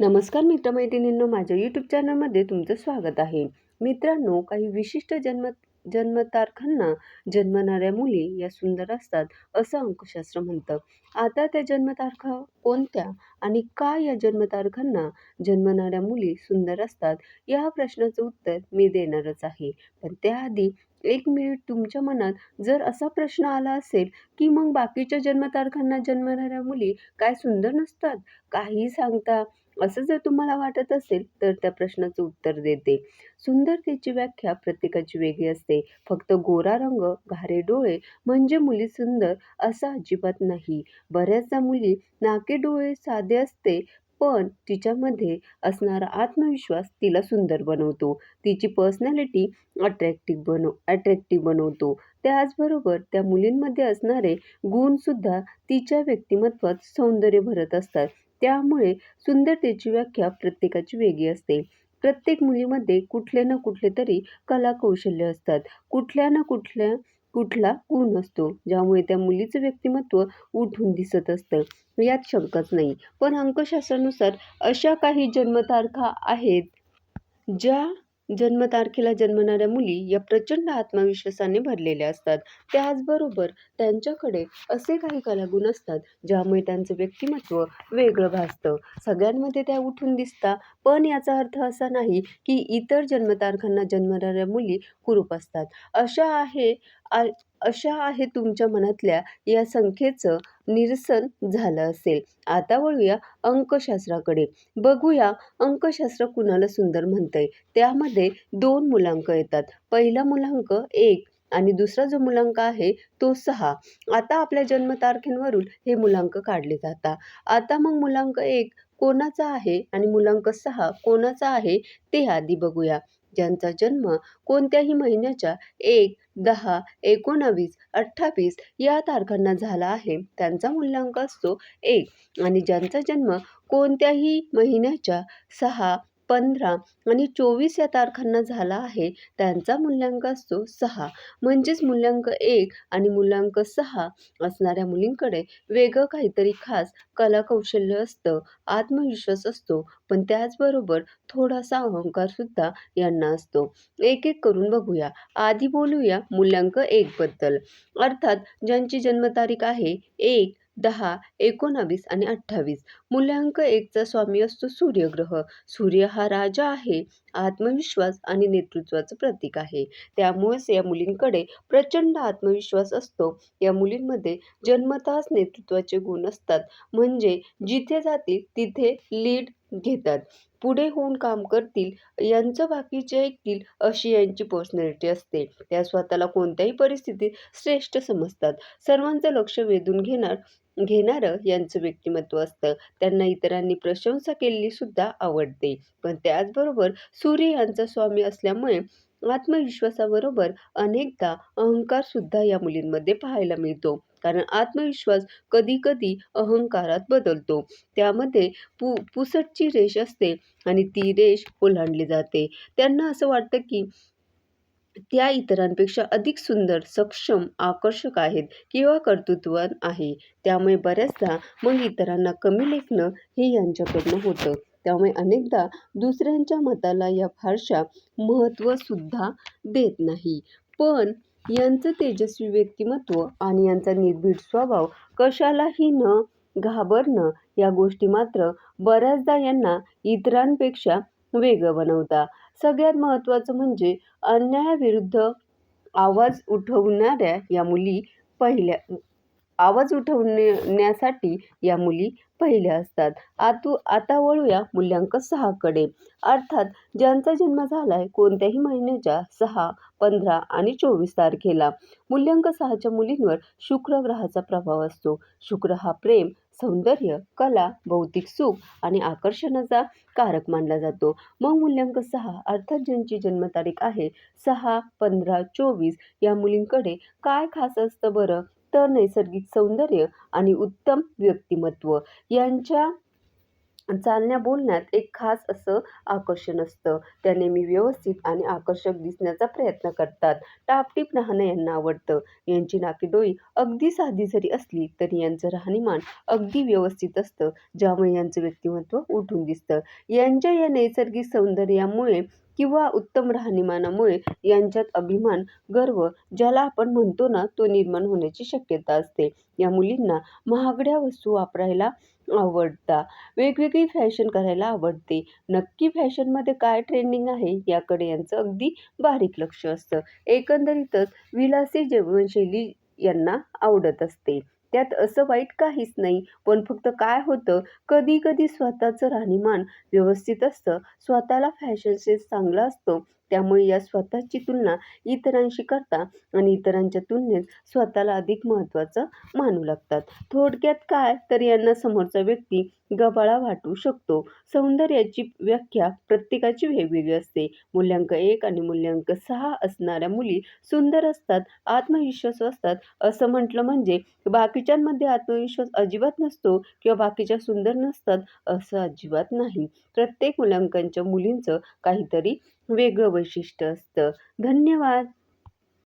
नमस्कार मित्रमैत्रिणींनो माझ्या यूट्यूब चॅनलमध्ये तुमचं स्वागत आहे. मित्रांनो काही विशिष्ट जन्म जन्मतारखांना जन्मणाऱ्या मुली या सुंदर असतात असं अंकशास्त्र म्हणतं. आता त्या जन्मतारखा कोणत्या आणि का या जन्मतारखांना जन्मणाऱ्या मुली सुंदर असतात या प्रश्नाचं उत्तर मी देणारच आहे. पण त्याआधी एक मिनिट तुमच्या मनात जर असा प्रश्न आला असेल की मग बाकीच्या जन्मतारखांना जन्मणाऱ्या मुली काय सुंदर नसतात काही सांगता असं जर तुम्हाला वाटत असेल तर त्या प्रश्नाचं उत्तर देते. सुंदरतेची व्याख्या प्रत्येकाची वेगळी असते. फक्त गोरा रंग घारे डोळे म्हणजे मुली सुंदर असं अजिबात नाही. बऱ्याचदा मुली नाके डोळे साधे असते पण तिच्यामध्ये असणारा आत्मविश्वास तिला सुंदर बनवतो. तिची पर्सनॅलिटी अट्रॅक्टिव्ह बनव अट्रॅक्टिव्ह बनवतो. त्याचबरोबर त्या मुलींमध्ये असणारे गुणसुद्धा तिच्या व्यक्तिमत्वात सौंदर्य भरत असतात. त्यामुळे सुंदरतेची व्याख्या प्रत्येकाची वेगळी असते. प्रत्येक मुलीमध्ये कुठले ना कुठले तरी कला कौशल्य असतात. कुठल्या ना कुठल्या कुठला गुण असतो ज्यामुळे त्या मुलीचं व्यक्तिमत्व उठून दिसत असतं. यात शंकाच नाही. पण अंकशास्त्रानुसार अशा काही जन्मतारखा आहेत ज्या जन्मतारखेला जन्मणाऱ्या मुली या प्रचंड आत्मविश्वासाने भरलेल्या असतात. त्याचबरोबर त्यांच्याकडे असे काही कलागुण असतात ज्यामुळे त्यांचं व्यक्तिमत्व वेगळं भासतं. सगळ्यांमध्ये त्या उठून दिसतात पण याचा अर्थ असा नाही की इतर जन्मतारखांना जन्मणाऱ्या मुली कुरूप असतात. अशा आहे आ अशा आहे तुमच्या मनातल्या या संख्येचं निरसन झालं असेल. आता वळूया अंकशास्त्राकडे. बघूया अंकशास्त्र कुणाला सुंदर म्हणतंय. त्यामध्ये दोन मुलांक येतात. पहिला मुलांक एक आणि दुसरा जो मुलांक आहे तो सहा. आता आपल्या जन्मतारखेवरून हे मुलांक काढले जातात. आता मग मुलांक एक कोणाचा आहे आणि मुलांक सहा कोणाचा आहे ते आधी बघूया. ज्यांचा जन्म कोणत्याही महिन्याच्या एक दहा एकोणावीस अठ्ठावीस या तारखांना झाला आहे. त्यांचा मूल्यांक असतो एक आणि ज्यांचा जन्म कोणत्याही महिन्याच्या सहा पंधरा आणि चोवीस या तारखांना झाला आहे. त्यांचा मूल्यांक असतो सहा. म्हणजेच मूल्यांक एक आणि मूल्यांक सहा असणाऱ्या मुलींकडे वेगळं काहीतरी खास कलाकौशल्य असतं आत्मविश्वास असतो. पण त्याचबरोबर थोडासा अहंकारसुद्धा यांना असतो. एक एक करून बघूया. आधी बोलूया मूल्यांक एकबद्दल अर्थात ज्यांची जन्मतारीख आहे एक दहा एकोणावीस आणि अठ्ठावीस. मूल्यांक एकचा स्वामी असतो सूर्यग्रह. सूर्य हा राजा आहे आत्मविश्वास आणि नेतृत्वाचं प्रतीक आहे. त्यामुळेच या मुलींकडे प्रचंड आत्मविश्वास असतो. या मुलींमध्ये जन्मताच नेतृत्वाचे गुण असतात. म्हणजे जिथे जातील तिथे लीड घेतात. पुढे होऊन काम करतील यांचं बाकीचे ऐकतील अशी यांची पर्सनॅलिटी असते. त्या स्वतःला कोणत्याही परिस्थितीत श्रेष्ठ समजतात. सर्वांचं लक्ष वेधून घेणार घेणारं यांचं व्यक्तिमत्व असतं. त्यांना इतरांनी प्रशंसा केलेली सुद्धा आवडते. पण त्याचबरोबर सूर्य यांचा स्वामी असल्यामुळे आत्मविश्वासाबरोबर अनेकदा अहंकार सुद्धा या मुलींमध्ये पाहायला मिळतो. कारण आत्मविश्वास कधी कधी अहंकारात बदलतो. त्यामध्ये पु पुसटची रेष असते आणि ती रेष ओलांडली जाते. त्यांना असं वाटतं की त्या इतरांपेक्षा अधिक सुंदर सक्षम आकर्षक आहेत किंवा कर्तृत्व आहे. त्यामुळे बऱ्याचदा मग इतरांना कमी लेखणं हे यांच्याकडनं होतं. त्यामुळे अनेकदा दुसऱ्यांच्या मताला या फारशा महत्त्वसुद्धा देत नाही. पण यांचं तेजस्वी व्यक्तिमत्व आणि यांचा निर्भीड स्वभाव कशालाही न घाबरणं या गोष्टी मात्र बऱ्याचदा यांना इतरांपेक्षा वेगळं बनवता. सगळ्यात महत्त्वाचं म्हणजे अन्यायाविरुद्ध आवाज उठवणाऱ्या या मुली पहिल्या आवाज उठवण्यासाठी या मुली पहिल्या असतात. आतू आता वळूया मूल्यांक सहाकडे. अर्थात ज्यांचा जन्म झाला आहे कोणत्याही महिन्याच्या सहा पंधरा आणि चोवीस तारखेला. मूल्यांक सहाच्या मुलींवर शुक्र ग्रहाचा प्रभाव असतो. शुक्र हा प्रेम सौंदर्य कला भौतिक सुख आणि आकर्षणाचा कारक मानला जातो. मग मूल्यांक सहा अर्थात ज्यांची जन्मतारीख आहे सहा पंधरा चोवीस या मुलींकडे काय खास असतं बरं? तर नैसर्गिक सौंदर्य आणि उत्तम व्यक्तिमत्व यांच्या चालण्या बोलण्यात एक खास असं आकर्षण असतं. त्या नेहमी व्यवस्थित आणि आकर्षक दिसण्याचा प्रयत्न करतात. टापटीप राहणं यांना आवडतं. यांची नाकीडोळी अगदी साधी जरी असली तरी यांचं राहणीमान अगदी व्यवस्थित असतं ज्यामुळे यांचं व्यक्तिमत्व उठून दिसतं. यांच्या या नैसर्गिक सौंदर्यामुळे किंवा उत्तम राहणीमानामुळे यांच्यात अभिमान गर्व ज्याला आपण म्हणतो ना तो निर्माण होण्याची शक्यता असते. या मुलींना महागड्या वस्तू वापरायला आवडतात वेगवेगळी फॅशन करायला आवडते. नक्की फॅशनमध्ये काय ट्रेंडिंग आहे याकडे यांचं अगदी बारीक लक्ष असतं. एकंदरीतच विलासी जीवनशैली यांना आवडत असते. त्यात असं वाईट काहीच नाही. पण फक्त काय होतं कधी कधी स्वतःचं राहणीमान व्यवस्थित असतं. स्वतःला फॅशन सेन्स चांगला असतो. त्यामुळे या स्वतःची तुलना इतरांशी करता आणि इतरांच्या तुलनेत स्वतःला अधिक महत्त्वाचं मानू लागतात. थोडक्यात काय तर यांना समोरचा व्यक्ती गबाळा वाटू शकतो. सौंदर्याची व्याख्या प्रत्येकाची वेगवेगळी असते. मूल्यांक एक आणि मूल्यांक सहा असणाऱ्या मुली सुंदर असतात आत्मविश्वास असतात. असं म्हटलं म्हणजे बाकीच्यांमध्ये आत्मविश्वास अजिबात नसतो किंवा बाकीच्या सुंदर नसतात असं अजिबात नाही. प्रत्येक मूल्यांकांच्या मुलींचं काहीतरी वेगळं वैशिष्ट्य असतं. धन्यवाद.